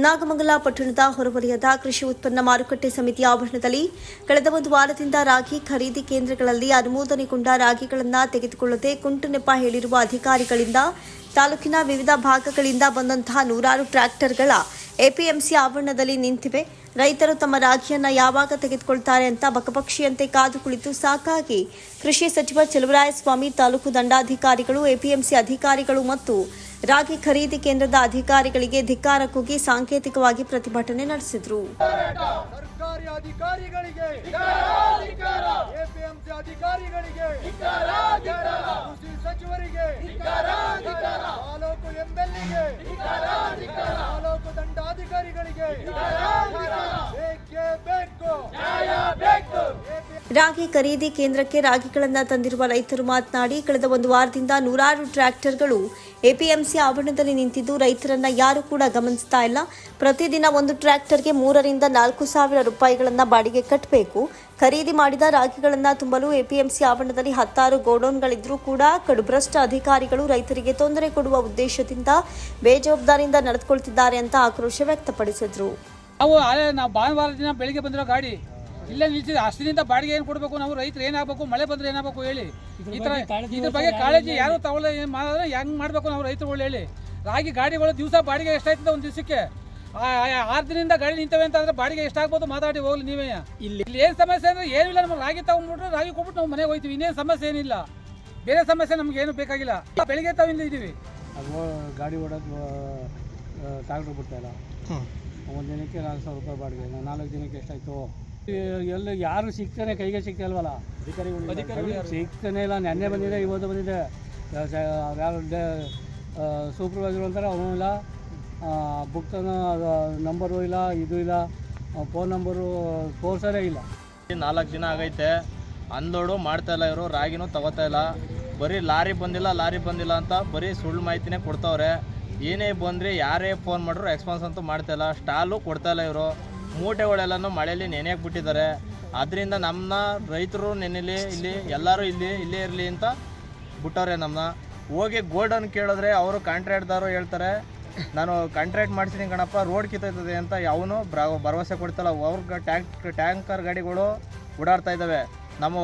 ನಾಗಮಂಗಲ ಪಟ್ಟಣದ ಹೊರವಲಯದ ಕೃಷಿ ಉತ್ಪನ್ನ ಮಾರುಕಟ್ಟೆ ಸಮಿತಿ ಆವರಣದಲ್ಲಿ ಕಳೆದ ಒಂದು ವಾರದಿಂದ ರಾಗಿ ಖರೀದಿ ಕೇಂದ್ರಗಳಲ್ಲಿ ಅನುಮೋದನೆಗೊಂಡ ರಾಗಿಗಳನ್ನು ತೆಗೆದುಕೊಳ್ಳದೆ ಕುಂಟು ನೆಪ ಹೇಳಿರುವ ಅಧಿಕಾರಿಗಳಿಂದ ತಾಲೂಕಿನ ವಿವಿಧ ಭಾಗಗಳಿಂದ ಬಂದಂತಹ ನೂರಾರು ಟ್ರ್ಯಾಕ್ಟರ್ಗಳ ಎಪಿಎಂಸಿ ಆವರಣದಲ್ಲಿ ನಿಂತಿವೆ. ರೈತರು ತಮ್ಮ ರಾಗಿಯನ್ನ ಯಾವಾಗ ತೆಗೆದುಕೊಳ್ತಾರೆ ಅಂತ ಬಕಪಕ್ಷಿಯಂತೆ ಕಾದು ಕುಳಿತು ಸಾಕಾಗಿ ಕೃಷಿ ಸಚಿವ ಚಲುವರಾಯಸ್ವಾಮಿ, ತಾಲೂಕು ದಂಡಾಧಿಕಾರಿಗಳು, ಎಪಿಎಂಸಿ ಅಧಿಕಾರಿಗಳು ಮತ್ತು ರಾಗಿ ಖರೀದಿ ಕೇಂದ್ರದ ಅಧಿಕಾರಿಗಳಿಗೆ ಧಿಕ್ಕಾರ ಕೂಗಿ ಸಾಂಕೇತಿಕವಾಗಿ ಪ್ರತಿಭಟನೆ ನಡೆಸಿದರು. Okay. Yeah. ರಾಗಿ ಖರೀದಿ ಕೇಂದ್ರಕ್ಕೆ ರಾಗಿಗಳನ್ನು ತಂದಿರುವ ರೈತರು ಮಾತನಾಡಿ, ಕಳೆದ ಒಂದು ವಾರದಿಂದ ನೂರಾರು ಟ್ರ್ಯಾಕ್ಟರ್ಗಳು ಎಪಿಎಂಸಿ ಆವರಣದಲ್ಲಿ ನಿಂತಿದ್ದು, ರೈತರನ್ನ ಯಾರು ಕೂಡ ಗಮನಿಸ್ತಾ ಇಲ್ಲ. ಪ್ರತಿದಿನ ಒಂದು ಟ್ರ್ಯಾಕ್ಟರ್ಗೆ ಮೂರರಿಂದ ನಾಲ್ಕು ಸಾವಿರ ರೂಪಾಯಿಗಳನ್ನು ಬಾಡಿಗೆ ಕಟ್ಟಬೇಕು ಖರೀದಿ ಮಾಡಿದ ರಾಗಿಗಳನ್ನು ತುಂಬಲು ಎಪಿಎಂಸಿ ಆವರಣದಲ್ಲಿ ಹತ್ತಾರು ಗೋಡೌನ್ಗಳಿದ್ರೂ ಕೂಡ ಕಡುಭ್ರಷ್ಟ ಅಧಿಕಾರಿಗಳು ರೈತರಿಗೆ ತೊಂದರೆ ಕೊಡುವ ಉದ್ದೇಶದಿಂದ ಬೇಜವಾಬ್ದಾರಿಯಿಂದ ನಡೆದುಕೊಳ್ತಿದ್ದಾರೆ ಅಂತ ಆಕ್ರೋಶ ವ್ಯಕ್ತಪಡಿಸಿದ್ರು. ನಾವು ಭಾನುವಾರ ದಿನ ಬೆಳಿಗ್ಗೆ ಬಂದಿರೋ ಗಾಡಿ. ಇಲ್ಲೇ ನಿಲ್ಸಿದೆ ಅಷ್ಟಿನಿಂದ ಬಾಡಿಗೆ ಏನು ಕೊಡಬೇಕು? ನಾವು ರೈತರು ಏನಾಗಬೇಕು? ಮಳೆ ಬಂದ್ರೆ ಏನಾಗಬೇಕು ಹೇಳಿ. ಈ ಥರ ಇದ್ರ ಬಗ್ಗೆ ಕಾಳಜಿ ಯಾರು ತಗೊಳ್ಳೋ ಏನು ಮಾಡಿದ್ರೆ ಹೆಂಗೆ ಮಾಡಬೇಕು ನಾವು ರೈತರುಗಳು ಹೇಳಿ. ರಾಗಿ ಗಾಡಿಗಳು ದಿವಸ ಬಾಡಿಗೆ ಎಷ್ಟಾಯ್ತದೆ ಒಂದು ದಿವಸಕ್ಕೆ? ಆರು ದಿನದಿಂದ ಗಾಡಿ ನಿಂತವೆ ಅಂತ ಅಂದ್ರೆ ಬಾಡಿಗೆ ಎಷ್ಟಾಗ್ಬೋದು ಮಾತಾಡಿ ಹೋಗ್ಲಿ ನೀವೇ. ಇಲ್ಲಿ ಇಲ್ಲಿ ಏನು ಸಮಸ್ಯೆ ಅಂದರೆ ಏನಿಲ್ಲ ನಮ್ಗೆ ರಾಗಿ ತಗೊಂಡ್ಬಿಟ್ರೆ ರಾಗಿ ಕೊಟ್ಬಿಟ್ಟು ನಾವು ಮನೆಗೆ ಹೋಗ್ತೀವಿ ಇನ್ನೇನು ಸಮಸ್ಯೆ ಏನಿಲ್ಲ. ಬೇರೆ ಸಮಸ್ಯೆ ನಮ್ಗೆ ಏನು ಬೇಕಾಗಿಲ್ಲ. ಬೆಳಿಗ್ಗೆ ತಾವು ಇಲ್ಲಿ ಇದ್ದೀವಿ ಗಾಡಿ ಓಡೋದು ಟ್ರಾಕ್ಟ್ರ್ ಬಿಡ್ತಾಯಿಲ್ಲ ಒಂದು ದಿನಕ್ಕೆ ನಾಲ್ಕು ಸಾವಿರ ರೂಪಾಯಿ ಬಾಡಿಗೆ. ನಾಲ್ಕು ದಿನಕ್ಕೆ ಎಷ್ಟಾಯ್ತು? ಎಲ್ಲ ಯಾರು ಸಿಗ್ತಾನೆ ಕೈಗೆ ಸಿಗ್ತಾ ಅಧಿಕಾರಿಗಳು ಸಿಗ್ತಾನೆ ಇಲ್ಲ ನೆನ್ನೆ ಬಂದಿದೆ ಇವತ್ತು ಬಂದಿದೆ. ಯಾರು ಸೂಪರ್ವೈಸರ್ ಅಂತಾರೆ ಅವನು ಇಲ್ಲ. ಬುಕ್ತನ ನಂಬರು ಇಲ್ಲ ಇದು ಇಲ್ಲ. ಫೋನ್ ನಂಬರು ತೋರ್ಸೋದೇ ಇಲ್ಲ. ನಾಲ್ಕು ದಿನ ಆಗೈತೆ. ಅನ್ಲೋಡು ಮಾಡ್ತಾ ಇಲ್ಲ ಇವರು ರಾಗಿನೂ ತಗೋತಾ ಇಲ್ಲ. ಬರೀ ಲಾರಿ ಬಂದಿಲ್ಲ ಲಾರಿ ಬಂದಿಲ್ಲ ಅಂತ ಬರೀ ಸುಳ್ಳು ಮಾಹಿತಿನೇ ಕೊಡ್ತಾವ್ರೆ. ಏನೇ ಬಂದರೆ ಯಾರೇ ಫೋನ್ ಮಾಡಿದ್ರು ರೆಸ್ಪಾನ್ಸ್ ಅಂತೂ ಮಾಡ್ತಾ ಇಲ್ಲ. ಸ್ಟಾಲು ಕೊಡ್ತಾ ಇಲ್ಲ ಇವರು. ಮೂಟೆಗಳೆಲ್ಲನೂ ಮಳೆಯಲ್ಲಿ ನೆನೆಯಕ್ಕೆ ಬಿಟ್ಟಿದ್ದಾರೆ ಅದರಿಂದ ನಮ್ಮನ್ನ ರೈತರು ನೆನೆಲಿ, ಇಲ್ಲಿ ಎಲ್ಲರೂ ಇಲ್ಲಿ, ಇಲ್ಲೇ ಇರಲಿ ಅಂತ ಬಿಟ್ಟವ್ರೆ ನಮ್ಮನ್ನ ಹೋಗಿ ಗೋಲ್ಡನ್ ಕೇಳಿದ್ರೆ ಅವರು ಕಾಂಟ್ರಾಕ್ಟ್ದಾರು ಹೇಳ್ತಾರೆ, ನಾನು ಕಾಂಟ್ರಾಕ್ಟ್ ಮಾಡ್ತೀನಿ ಕಣಪ್ಪ, ರೋಡ್ ಕಿತ್ತೈತದೆ ಅಂತ ಅವನು ಭರವಸೆ ಕೊಡ್ತಲ್ಲ. ಅವ್ರ ಟ್ಯಾಂಕ್, ಟ್ಯಾಂಕರ್ ಗಾಡಿಗಳು ಓಡಾಡ್ತಾ ಇದ್ದಾವೆ. ನಮ್ಮ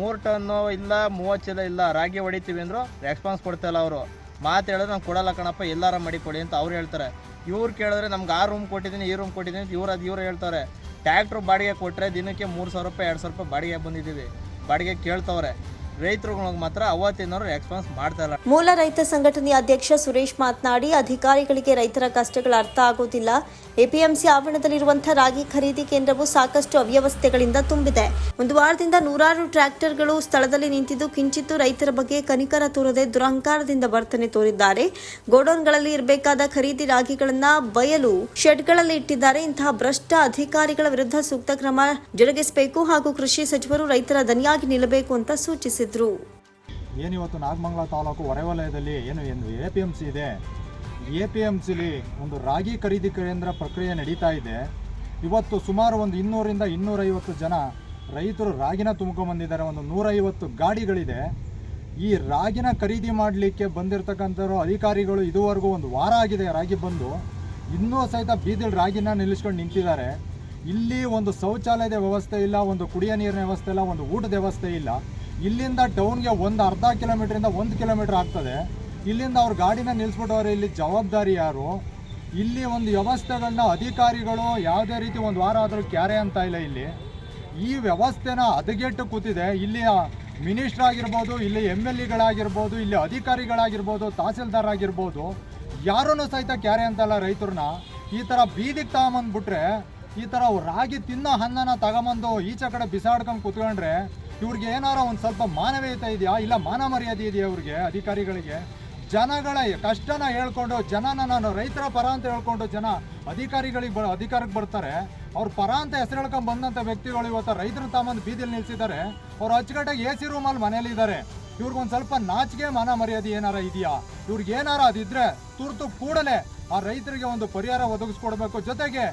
ಮೂರು ಟನ್ನು ಇಲ್ಲ, ಮೂವತ್ತು ಚೀಲ ಇಲ್ಲ, ರಾಗಿ ಹೊಡಿತೀವಿ ಅಂದರು ರೆಸ್ಪಾನ್ಸ್ ಕೊಡ್ತಾಯಿಲ್ಲ ಅವರು. ಮಾತು ಹೇಳಿದ್ರೆ ನಾನು ಕೊಡಲ್ಲ ಕಣಪ್ಪ, ಎಲ್ಲಾರ ಮಾಡಿಕೊಡಿ ಅಂತ ಅವ್ರು ಹೇಳ್ತಾರೆ. ಇವ್ರು ಕೇಳಿದ್ರೆ ನಮ್ಗೆ ಆ ರೂಮ್ ಕೊಟ್ಟಿದ್ದೀನಿ, ಈ ರೂಮ್ ಕೊಟ್ಟಿದ್ದೀನಿ ಇವ್ರು ಅದು ಇವ್ರು ಹೇಳ್ತಾರೆ. ಟ್ಯಾಕ್ಟ್ರು ಬಾಡಿಗೆ ಕೊಟ್ಟರೆ ದಿನಕ್ಕೆ ಮೂರು ಸಾವಿರ ರೂಪಾಯಿ, ಎರಡು ಸಾವಿರ ರೂಪಾಯಿ ಬಾಡಿಗೆ ಬಂದಿದ್ದೀವಿ. ಬಾಡಿಗೆ ಕೇಳ್ತವ್ರೆ. ರೈತರುಗಳಿಗೆ ಮಾತ್ರ ಅವತ್ತಿನವರು ರೆಸ್ಪಾನ್ಸ್ ಮೂಲ ರೈತ ಸಂಘಟನೆಯ ಅಧ್ಯಕ್ಷ ಸುರೇಶ್ ಮಾತನಾಡಿ, ಅಧಿಕಾರಿಗಳಿಗೆ ರೈತರ ಕಷ್ಟಗಳು ಅರ್ಥ ಆಗುವುದಿಲ್ಲ. ಎಪಿಎಂಸಿ ಆವರಣದಲ್ಲಿರುವಂತಹ ರಾಗಿ ಖರೀದಿ ಕೇಂದ್ರವು ಸಾಕಷ್ಟು ಅವ್ಯವಸ್ಥೆಗಳಿಂದ ತುಂಬಿದೆ. ಒಂದು ವಾರದಿಂದ ನೂರಾರು ಟ್ರ್ಯಾಕ್ಟರ್ಗಳು ಸ್ಥಳದಲ್ಲಿ ನಿಂತಿದ್ದು, ಕಿಂಚಿತ್ತು ರೈತರ ಬಗ್ಗೆ ಕನಿಕರ ತೋರದೆ ದುರಹಂಕಾರದಿಂದ ವರ್ತನೆ ತೋರಿದ್ದಾರೆ. ಗೋಡೌನ್ಗಳಲ್ಲಿ ಇರಬೇಕಾದ ಖರೀದಿ ರಾಗಿಗಳನ್ನ ಬಯಲು ಶೆಡ್ಗಳಲ್ಲಿ ಇಟ್ಟಿದ್ದಾರೆ. ಇಂತಹ ಭ್ರಷ್ಟ ಅಧಿಕಾರಿಗಳ ವಿರುದ್ಧ ಸೂಕ್ತ ಕ್ರಮ ಜರುಗಿಸಬೇಕು ಹಾಗೂ ಕೃಷಿ ಸಚಿವರು ರೈತರ ದನಿಯಾಗಿ ನಿಲ್ಲಬೇಕು ಅಂತ ಸೂಚಿಸಿದ್ರು ಏನಿವತ್ತು ನಾಗಮಂಗಲ ತಾಲೂಕು ಹೊರವಲಯದಲ್ಲಿ ಏನು ಏನು ಎ ಪಿ ಎಂ ಸಿ ಇದೆ? ಎ ಪಿ ಎಂ ಸಿಲಿ ಒಂದು ರಾಗಿ ಖರೀದಿ ಕೇಂದ್ರ ಪ್ರಕ್ರಿಯೆ ನಡೀತಾ ಇದೆ. ಇವತ್ತು ಸುಮಾರು ಒಂದು ಇನ್ನೂರಿಂದ ಇನ್ನೂರೈವತ್ತು ಜನ ರೈತರು ರಾಗಿನ ತುಂಬ್ಕೊಂಬಂದಿದ್ದಾರೆ ಒಂದು ನೂರೈವತ್ತು ಗಾಡಿಗಳಿದೆ. ಈ ರಾಗಿನ ಖರೀದಿ ಮಾಡಲಿಕ್ಕೆ ಬಂದಿರತಕ್ಕಂಥವ್ರು ಅಧಿಕಾರಿಗಳು ಇದುವರೆಗೂ ಒಂದು ವಾರ ಆಗಿದೆ ರಾಗಿ ಬಂದು. ಇನ್ನೂ ಸಹಿತ ಬೀದಿಲ್ ರಾಗಿನ ನಿಲ್ಲಿಸ್ಕೊಂಡು ನಿಂತಿದ್ದಾರೆ. ಇಲ್ಲಿ ಒಂದು ಶೌಚಾಲಯದ ವ್ಯವಸ್ಥೆ ಇಲ್ಲ, ಒಂದು ಕುಡಿಯ ನೀರಿನ ವ್ಯವಸ್ಥೆ ಇಲ್ಲ, ಒಂದು ಊಟದ ವ್ಯವಸ್ಥೆ ಇಲ್ಲ. ಇಲ್ಲಿಂದ ಟೌನ್ಗೆ ಒಂದು ಅರ್ಧ ಕಿಲೋಮೀಟ್ರಿಂದ ಒಂದು ಕಿಲೋಮೀಟ್ರ್ ಆಗ್ತದೆ. ಇಲ್ಲಿಂದ ಅವ್ರ ಗಾಡಿನ ನಿಲ್ಲಿಸ್ಬಿಟ್ಟವ್ರೆ ಇಲ್ಲಿ ಜವಾಬ್ದಾರಿ ಯಾರು? ಇಲ್ಲಿ ಒಂದು ವ್ಯವಸ್ಥೆಗಳನ್ನ ಅಧಿಕಾರಿಗಳು ಯಾವುದೇ ರೀತಿ ಒಂದು ವಾರ ಆದರೂ ಕ್ಯಾರೆ ಅಂತ ಇಲ್ಲ ಇಲ್ಲಿ. ಈ ವ್ಯವಸ್ಥೆನ ಹದಗೆಟ್ಟು ಕೂತಿದೆ. ಇಲ್ಲಿ ಮಿನಿಸ್ಟರ್ ಆಗಿರ್ಬೋದು, ಇಲ್ಲಿ ಎಂ ಎಲ್ ಎಗಳಾಗಿರ್ಬೋದು, ಇಲ್ಲಿ ಅಧಿಕಾರಿಗಳಾಗಿರ್ಬೋದು ತಹಸೀಲ್ದಾರ್ ಆಗಿರ್ಬೋದು ಯಾರೂ ಸಹಿತ ಕ್ಯಾರೆ ಅಂತಲ್ಲ ರೈತರನ್ನ. ಈ ಥರ ಬೀದಿಗೆ ತಗೊಂಬಂದ್ಬಿಟ್ರೆ ಈ ಥರ ರಾಗಿ ತಿನ್ನೋ ಹಣ್ಣನ ತಗೊಂಬಂದು ಈಚೆ ಕಡೆ ಬಿಸಾಡ್ಕೊಂಡು ಕುತ್ಕೊಂಡ್ರೆ ಇವ್ರಿಗೆ ಏನಾರ ಒಂದು ಸ್ವಲ್ಪ ಮಾನವೀಯತೆ ಇದೆಯಾ? ಇಲ್ಲ ಮಾನ ಮರ್ಯಾದೆ ಇದೆಯಾ ಅವ್ರಿಗೆ ಅಧಿಕಾರಿಗಳಿಗೆ? ಜನಗಳ ಕಷ್ಟನ ಹೇಳ್ಕೊಂಡು ಜನನ ನಾನು ರೈತರ ಪರ ಅಂತ ಹೇಳ್ಕೊಂಡು ಜನ ಅಧಿಕಾರಿಗಳಿಗೆ ಬ ಅಧಿಕಾರಕ್ಕೆ ಬರ್ತಾರೆ. ಅವ್ರ ಪರ ಅಂತ ಹೆಸರು ಹೇಳ್ಕೊಂಡು ಬಂದಂಥ ವ್ಯಕ್ತಿಗಳು ಇವತ್ತು ರೈತರು ತಾಮಂದು ಬೀದಿಲಿ ನಿಲ್ಸಿದ್ದಾರೆ. ಅವ್ರು ಅಚ್ಚುಕಟ್ಟಾಗಿ ಎ ಸಿ ರೂಮಲ್ಲಿ ಮನೇಲಿದ್ದಾರೆ ಇವ್ರಿಗೊಂದು ಸ್ವಲ್ಪ ನಾಚಿಕೆ ಮಾನ ಮರ್ಯಾದೆ ಏನಾರ ಇದೆಯಾ? ಇವ್ರಿಗೆ ಏನಾರ ಅದಿದ್ರೆ ತುರ್ತು ಕೂಡಲೇ ಆ ರೈತರಿಗೆ ಒಂದು ಪರಿಹಾರ ಒದಗಿಸ್ಕೊಡ್ಬೇಕು. ಜೊತೆಗೆ